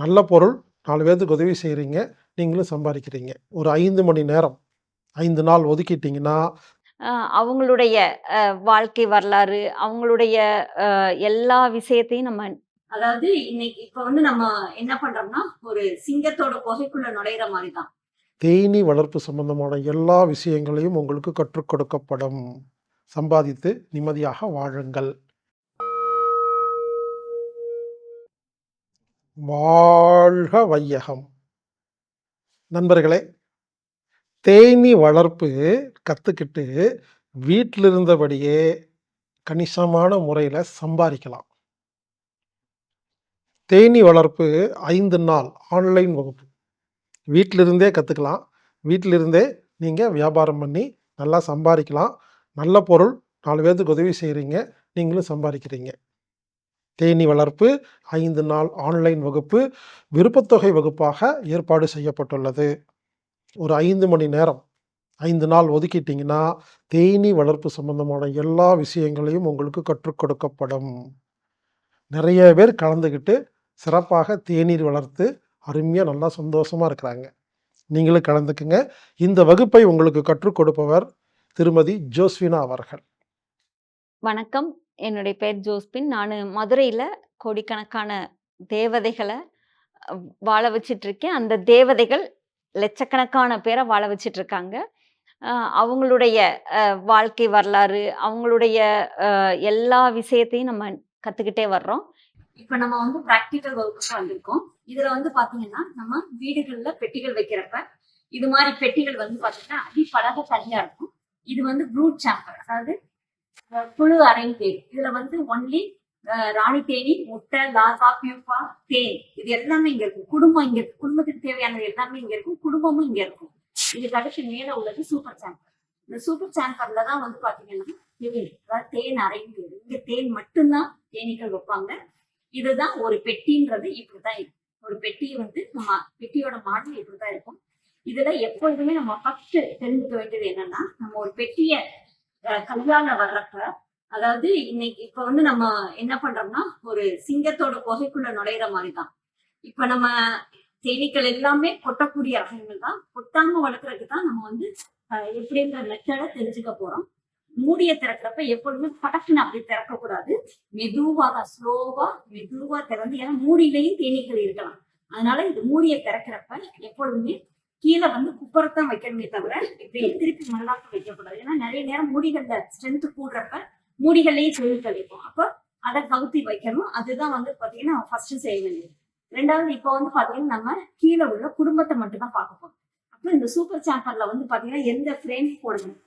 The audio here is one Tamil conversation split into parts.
நல்ல பொருள் நாலு பேர்த்துக்கு உதவி செய்கிறீங்க நீங்களும் சம்பாதிக்கிறீங்க. ஒரு ஐந்து மணி நேரம் ஐந்து நாள் ஒதுக்கிட்டீங்கன்னா அவங்களுடைய வாழ்க்கை வரலாறு, அவங்களுடைய எல்லா விஷயத்தையும் நம்ம அதாவது இன்னைக்கு இப்ப வந்து நம்ம என்ன பண்றோம்னா ஒரு சிங்கத்தோட குகைக்குள்ள நுழையிற மாதிரி தான் தேனீ வளர்ப்பு சம்பந்தமான எல்லா விஷயங்களையும் உங்களுக்கு கற்றுக் கொடுக்கப்படும். சம்பாதித்து நிம்மதியாக வாழுங்கள். வாழ்க வையகம். நண்பர்களே தேனீ வளர்ப்பு கற்றுக்கிட்டு வீட்டில் இருந்தபடியே கணிசமான முறையில் சம்பாதிக்கலாம். தேனீ வளர்ப்பு ஐந்து நாள் ஆன்லைன் வகுப்பு. வீட்டிலிருந்தே கற்றுக்கலாம் வீட்டிலிருந்தே நீங்கள் வியாபாரம் பண்ணி நல்லா சம்பாதிக்கலாம். நல்ல பொருள் நாலு பேர்த்துக்கு உதவி செய்கிறீங்க நீங்களும் சம்பாதிக்கிறீங்க. தேனீ வளர்ப்பு ஐந்து நாள் ஆன்லைன் வகுப்பு விருப்பத்தொகை வகுப்பாக ஏற்பாடு செய்யப்பட்டுள்ளது. ஒரு ஐந்து மணி நேரம் ஐந்து நாள் ஒதுக்கிட்டிங்கன்னா தேனி வளர்ப்பு சம்பந்தமான எல்லா விஷயங்களையும் உங்களுக்கு கற்றுக் கொடுக்கப்படும். நிறைய பேர் கலந்துக்கிட்டு சிறப்பாக தேநீர் வளர்த்து அருமையாக நல்லா சந்தோஷமாக இருக்கிறாங்க. நீங்களும் கலந்துக்குங்க. இந்த வகுப்பை உங்களுக்கு கற்றுக் கொடுப்பவர் திருமதி ஜோஸ்வினா அவர்கள். வணக்கம். என்னுடைய பேர் ஜோஸ்பின். நான் மதுரையில் கோடிக்கணக்கான தேவதைகளை வாழ வச்சுட்ருக்கேன். அந்த தேவதைகள் லட்சக்கணக்கான பேரை வாழ வச்சுட்ருக்காங்க. அவங்களுடைய வாழ்க்கை வரலாறு, அவங்களுடைய எல்லா விஷயத்தையும் நம்ம கற்றுக்கிட்டே வர்றோம். இப்ப நம்ம வந்து பிராக்டிக்கல் வகுப்புக்கு வந்திருக்கோம் இதுல வந்து பாத்தீங்கன்னா நம்ம வீடுகள்ல பெட்டிகள் வைக்கிறப்ப இது மாதிரி பெட்டிகள் வந்து பாத்தீங்கன்னா அடி பழக தனியா இருக்கும் இது வந்து ப்ரூட் சாம்பர் அதாவது புழு அறையும் தேன் இதுல வந்து ஒன்லி ராணி தேனி முட்டை லார்வா பியூப்பா தேன். இது எல்லாமே இங்க இருக்கும். குடும்பம் இங்க இருக்கு குடும்பத்துக்கு தேவையானது எல்லாமே இங்க இருக்கும். குடும்பமும் இங்க இருக்கும். இதுக்கு அடுத்து மேல உள்ளது சூப்பர் சாம்பர் இந்த சூப்பர் சாம்பர்ல தான் வந்து பாத்தீங்கன்னா தேன் அதாவது தேன் அரைந்து இங்க தேன் மட்டும்தான் தேனீக்கள் வைப்பாங்க. இதுதான் ஒரு பெட்டின்றது இப்படிதான் இருக்கும் ஒரு பெட்டி வந்து நம்ம பெட்டியோட மாடல் இப்படிதான் இருக்கும். இதுல எப்பொழுதுமே நம்ம ஃபர்ஸ்ட் தெரிஞ்சுக்க வேண்டியது என்னன்னா நம்ம ஒரு பெட்டியை கல்யாணம் வர்றப்ப அதாவது இன்னைக்கு இப்ப வந்து நம்ம என்ன பண்றோம்னா ஒரு சிங்கத்தோட குகைக்குள்ள நுழையிற மாதிரி தான் இப்ப நம்ம தேனீக்கள் எல்லாமே கொட்டக்கூடிய ரகங்கள் தான். கொட்டாம வளர்க்கறதுக்கு தான் நம்ம வந்து எப்படிங்கிற எப்படின்ற மெத்தடை தெரிஞ்சுக்க போறோம். மூடிய திறக்கிறப்ப எப்பொழுதுமே படக்குன்னு அப்படி திறக்க கூடாது மெதுவா தான் ஸ்லோவா மெதுவா திறந்து ஏன்னா மூடியிலையும் தேனீக்கள் இருக்கலாம். அதனால இது மூடிய திறக்கிறப்ப எப்பொழுதுமே கீழே வந்து குப்பரத்தான் வைக்கணுமே தவிர இப்படி திருப்பி மல்லாக்க வைக்கக்கூடாது. ஏன்னா நிறைய நேரம் மூடிகள்ல ஸ்ட்ரென்த் கூடுறப்ப மூடிகள்லயே சொல்லி இருக்கும் அப்போ அதை கவுத்தி வைக்கணும். அதுதான் வந்து பாத்தீங்கன்னா ஃபர்ஸ்ட் செய்ய வேண்டியது. ரெண்டாவது இப்போ வந்து பாத்தீங்கன்னா நம்ம கீழே உள்ள குடும்பத்தை மட்டும் தான் பார்க்க போறோம். அப்போ இந்த சூப்பர் சாம்பர்ல வந்து பாத்தீங்கன்னா எந்த ஃப்ரேம் போடணும்?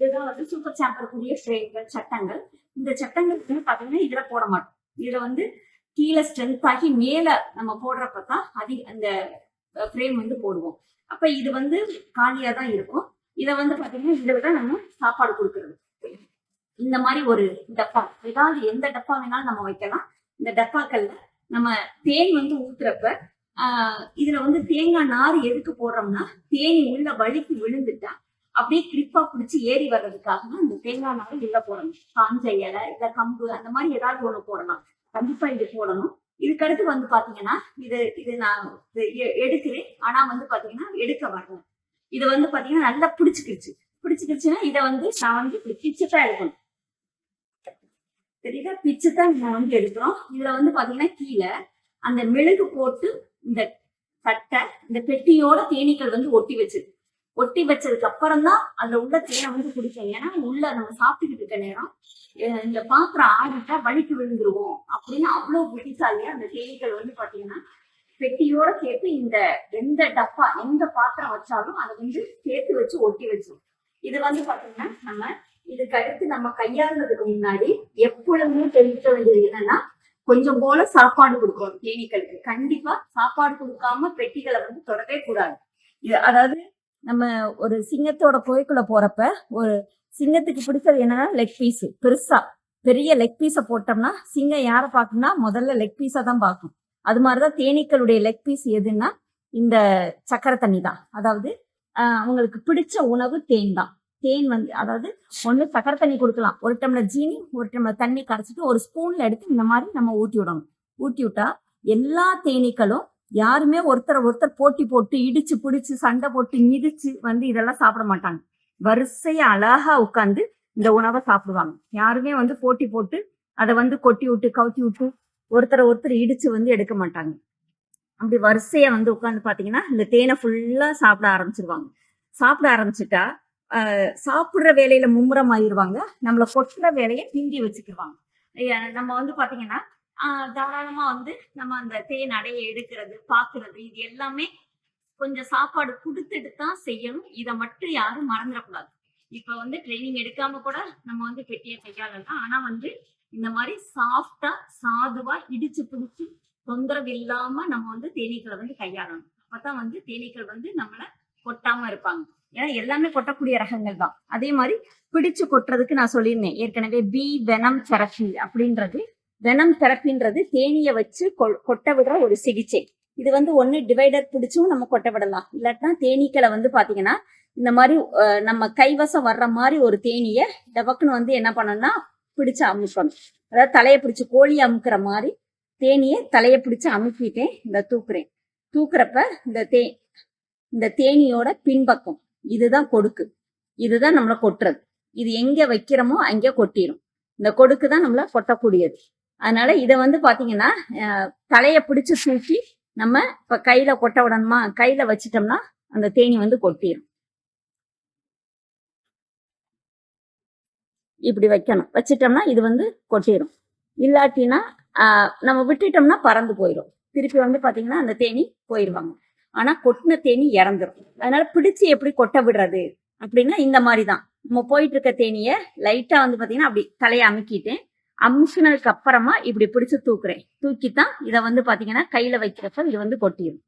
இதுதான் வந்து சூப்பர் சாம்பருக்குரிய ஃப்ரேம்கள் சட்டங்கள். இந்த சட்டங்கள் பாத்தீங்கன்னா இதுல போட மாட்டோம். இதுல வந்து கீழே ஸ்ட்ரென்த் ஆகி மேல நம்ம போடுறப்ப தான் அதிக அந்த ஃப்ரேம் வந்து போடுவோம். அப்ப இது வந்து காலியா தான் இருக்கும். இதை வந்து பாத்தீங்கன்னா இதுல தான் நம்ம சாப்பாடு கொடுக்கறது. இந்த மாதிரி ஒரு டப்பா ஏதாவது எந்த டப்பா வேணாலும் நம்ம வைக்கலாம். இந்த டப்பாக்கள்ல நம்ம தேன் வந்து ஊத்துறப்ப ஆஹ் இதுல வந்து தேங்காய் நார் எதுக்கு போடுறோம்னா தேனி உள்ள வழுக்கி விழுந்துட்டா அப்படியே கிரிப்பா பிடிச்சி ஏறி வர்றதுக்காக தான் இந்த தேங்காய் நார் உள்ள போடணும். காஞ்ச இலை இல்ல கம்பு அந்த மாதிரி ஏதாவது ஒண்ணு போடலாம். கண்டிப்பா இது போடணும். இதுக்கடுத்து வந்து பாத்தீங்கன்னா இது இது நான் இது எ- எடுக்கிறேன். ஆனா வந்து பாத்தீங்கன்னா எடுக்க வரல. இது வந்து பாத்தீங்கன்னா நல்லா பிடிச்சிக்கிடுச்சு. பிடிச்சிக்கிடுச்சுன்னா இதை வந்து நான் வந்து இப்படி பிச்சுட்டா தான் எடுக்கணும். தெரியுதா? பிச்சு தான் நான் வந்து எடுக்கிறோம். இதுல வந்து பாத்தீங்கன்னா கீழே அந்த மெழுகு போட்டு இந்த தட்டை இந்த பெட்டியோட தேனீக்கள் வந்து ஒட்டி வச்சிருக்கு. ஒட்டி வச்சதுக்கு அப்புறம் தான் அந்த உள்ள தேனை வந்து குடிக்கும் ஏன்னா உள்ள நம்ம சாப்பிட்டுக்கிட்டு இருக்க நேரம் இந்த பாத்திரம் ஆடிட்டா வலிக்கு விழுந்துருவோம். அப்படின்னு அவ்வளவு புத்திசாலியா அந்த தேனீக்கள் வந்து பாத்தீங்கன்னா பெட்டியோட சேர்த்து இந்த எந்த டப்பா எந்த பாத்திரம் வச்சாலும் அதை வந்து சேர்த்து வச்சு ஒட்டி வச்சோம் இது வந்து பாத்தீங்கன்னா நம்ம இதுக்கு அடுத்து நம்ம கையாளுறதுக்கு முன்னாடி எப்பொழுதுமே தெரிவிக்க வேண்டியது என்னன்னா கொஞ்சம் போல சாப்பாடு கொடுக்கணும் தேனீக்களுக்கு. கண்டிப்பா சாப்பாடு கொடுக்காம பெட்டிகளை வந்து தொடவே கூடாது. இது அதாவது நம்ம ஒரு சிங்கத்தோட கோய்க்குள்ள போறப்ப ஒரு சிங்கத்துக்கு பிடிச்சது என்னன்னா லெக் பீஸ் பெருசா பெரிய லெக் பீஸை போட்டோம்னா சிங்கம் யாரை பார்க்கும்னா முதல்ல லெக் பீஸை தான் பார்க்கும். அது மாதிரிதான் தேனீக்களுடைய லெக் பீஸ் எதுன்னா இந்த சக்கரை தண்ணி தான். அதாவது அவங்களுக்கு பிடிச்ச உணவு தேன் தான். தேன் வந்து அதாவது ஒண்ணு சக்கரை தண்ணி கொடுக்கலாம். ஒரு டம்ளர் ஜீனி ஒரு டம்ளர் தண்ணி கரைச்சிட்டு ஒரு ஸ்பூன்ல எடுத்து இந்த மாதிரி நம்ம ஊட்டி விடணும். ஊட்டி விட்டா எல்லா தேனீக்களும் யாருமே ஒருத்தரை ஒருத்தர் போட்டி போட்டு இடிச்சு பிடிச்சு சண்டை போட்டு மிதிச்சு வந்து இதெல்லாம் சாப்பிட மாட்டாங்க. வரிசையா அழகா உட்காந்து இந்த உணவை சாப்பிடுவாங்க. யாருமே வந்து போட்டி போட்டு அதை வந்து கொட்டி விட்டு கவுத்தி விட்டு ஒருத்தரை ஒருத்தர் இடிச்சு வந்து எடுக்க மாட்டாங்க. அப்படி வரிசையா வந்து உட்காந்து பாத்தீங்கன்னா இந்த தேனை ஃபுல்லா சாப்பிட ஆரம்பிச்சிருவாங்க. சாப்பிட ஆரம்பிச்சுட்டா சாப்பிட்ற சாப்பிடுற வேலையில மும்முரம் ஆயிடுவாங்க நம்மள கொட்டுற வேலையை பிந்தி வச்சுக்கிடுவாங்க நம்ம வந்து பாத்தீங்கன்னா ஆஹ் தாராளமா வந்து நம்ம அந்த தேன் அடைய எடுக்கிறது பாக்குறது இது எல்லாமே கொஞ்சம் சாப்பாடு கொடுத்துட்டு தான் செய்யணும். இதை மட்டும் யாரும் மறந்துடக்கூடாது. இப்ப வந்து ட்ரைனிங் எடுக்காம கூட நம்ம வந்து பெட்டியை கையாளலாம். ஆனா வந்து இந்த மாதிரி சாஃப்டா சாதுவா இடிச்சு பிடிச்சு தொந்தரவு இல்லாம நம்ம வந்து தேனீக்களை வந்து கையாளணும். அப்பதான் வந்து தேனீக்கள் வந்து நம்மள கொட்டாம இருப்பாங்க. ஏன்னா எல்லாமே கொட்டக்கூடிய ரகங்கள் தான். அதே மாதிரி பிடிச்சு கொட்டுறதுக்கு நான் சொல்லியிருந்தேன். ஏற்கனவே பி வெனம் தெரப்பி அப்படின்றது வெனம் தெரப்பின்றது தேனியை வச்சு கொ- கொட்ட விடுற ஒரு சிகிச்சை. இது வந்து ஒன்று டிவைடர் பிடிச்சும் நம்ம கொட்ட விடலாம். இல்லாட்டினா தேனீக்களை வந்து பாத்தீங்கன்னா இந்த மாதிரி நம்ம கைவசம் வர்ற மாதிரி ஒரு தேனிய டபக்குன்னு வந்து என்ன பண்ணணும்னா பிடிச்சு அமுக்கணும். அதாவது தலையை பிடிச்சு கோழி அமுக்குற மாதிரி தேனியை தலையை பிடிச்சு அமுக்கிட்டேன் இந்த தூக்குறேன். தூக்குறப்ப இந்த தே இந்த தேனியோட பின்பக்கம் இதுதான் கொடுக்கு. இதுதான் நம்மளை கொட்டுறது. இது எங்க வைக்கிறோமோ அங்கே கொட்டிடும் இந்த கொடுக்கு தான் நம்மள கொட்டக்கூடியது. அதனால இதை வந்து பார்த்தீங்கன்னா தலையை பிடிச்சி தூக்கி நம்ம இப்போ கையில கொட்ட விடணுமா? கையில வச்சிட்டோம்னா அந்த தேனி வந்து கொட்டிடும் இப்படி வைக்கணும். வச்சிட்டோம்னா இது வந்து கொட்டிடும் இல்லாட்டினா நம்ம விட்டுட்டோம்னா பறந்து போயிடும் திருப்பி வந்து பார்த்தீங்கன்னா அந்த தேனி போயிடுவாங்க ஆனால் கொட்டின தேனி இறந்துரும். அதனால பிடிச்சி எப்படி கொட்ட விடுறது அப்படின்னா இந்த மாதிரி தான். நம்ம போயிட்டு இருக்க தேனியை லைட்டாக வந்து பார்த்தீங்கன்னா அப்படி தலையை அமுக்கிட்டேன் அமுக்கினதுக்கு அப்புறமா இப்படி பிடிச்சு தூக்குறேன். தூக்கித்தான் இதை வந்து பாத்தீங்கன்னா கையில வைக்கிறப்ப இது வந்து கொட்டிடும்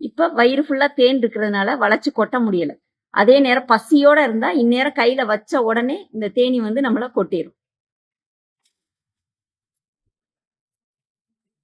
இப்ப வயிறு ஃபுல்லா தேன் இருக்கிறதுனால வளைச்சு கொட்ட முடியல. அதே நேரம் பசியோட இருந்தா இந்நேரம் கையில வச்ச உடனே இந்த தேனி வந்து நம்மள கொட்டிடும்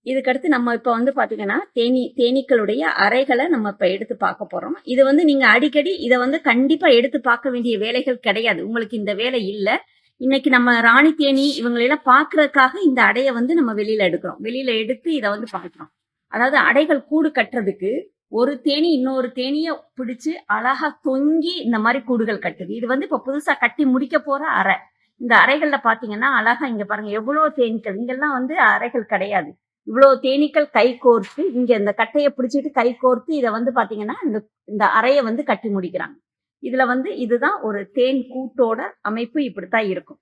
இதுக்கடுத்து நம்ம இப்ப வந்து பாத்தீங்கன்னா தேனி தேனீக்களுடைய அறைகளை நம்ம இப்ப எடுத்து பார்க்க போறோம். இது வந்து நீங்க அடிக்கடி இதை வந்து கண்டிப்பா எடுத்து பார்க்க வேண்டிய வேலைகள் கிடையாது. உங்களுக்கு இந்த வேலை இல்லை. இன்னைக்கு நம்ம ராணி தேனி இவங்களெல்லாம் பாக்குறதுக்காக இந்த அடையை வந்து நம்ம வெளியில எடுக்கிறோம். வெளியில எடுத்து இதை வந்து பாக்குறோம் அதாவது அடைகள் கூடு கட்டுறதுக்கு ஒரு தேனி இன்னொரு தேனிய பிடிச்சு அழகா தொங்கி இந்த மாதிரி கூடுகள் கட்டுது. இது வந்து இப்ப புதுசா கட்டி முடிக்க போற அறை. இந்த அறைகள்ல பாத்தீங்கன்னா அழகா இங்க பாருங்க எவ்வளவு தேனீக்கள். இங்கெல்லாம் வந்து அறைகள் கிடையாது. இவ்வளவு தேனீக்கள் கை கோர்த்து இங்க இந்த கட்டையை பிடிச்சிட்டு கை கோர்த்து இதை வந்து பாத்தீங்கன்னா இந்த இந்த அறையை வந்து கட்டி முடிக்கிறாங்க. இதுல வந்து இதுதான் ஒரு தேன் கூட்டோட அமைப்பு இப்படித்தான் இருக்கும்.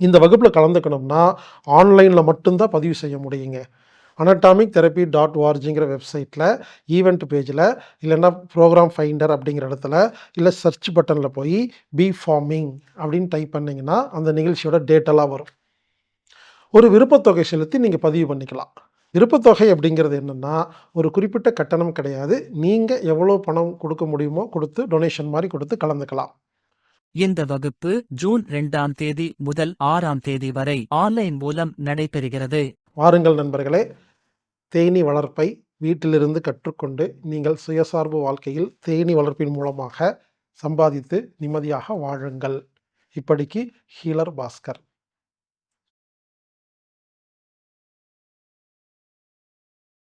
இந்த வகுப்பில் கலந்துக்கணும்னா ஆன்லைனில் மட்டும்தான் பதிவு செய்ய முடியுங்க. அனட்டாமிக் தெரப்பி டாட் ஓஆர்ஜிங்கிற வெப்சைட்டில் ஈவெண்ட் பேஜில் இல்லைன்னா ப்ரோக்ராம் ஃபைண்டர் அப்படிங்கிற இடத்துல இல்லை சர்ச் பட்டனில் போய் பி ஃபார்மிங் அப்படின்னு டைப் பண்ணிங்கன்னா அந்த நிகழ்ச்சியோட டேட்டெல்லாம் வரும். ஒரு விருப்பத்தொகை செலுத்தி நீங்கள் பதிவு பண்ணிக்கலாம். விருப்பத்தொகை அப்படிங்கிறது என்னென்னா ஒரு குறிப்பிட்ட கட்டணம் கிடையாது. நீங்கள் எவ்வளோ பணம் கொடுக்க முடியுமோ கொடுத்து டொனேஷன் மாதிரி கொடுத்து கலந்துக்கலாம். இந்த வகுப்பு ஜூன் இரண்டாம் தேதி முதல் ஆறாம் தேதி வரை ஆன்லைன் மூலம் நடைபெறுகிறது. வாருங்கள் நண்பர்களே தேனீ வளர்ப்பை வீட்டிலிருந்து கற்றுக்கொண்டு நீங்கள் சுயசார்பு வாழ்க்கையில் தேனீ வளர்ப்பின் மூலமாக சம்பாதித்து நிம்மதியாக வாழுங்கள். இப்படிக்கு ஹீலர் பாஸ்கர்.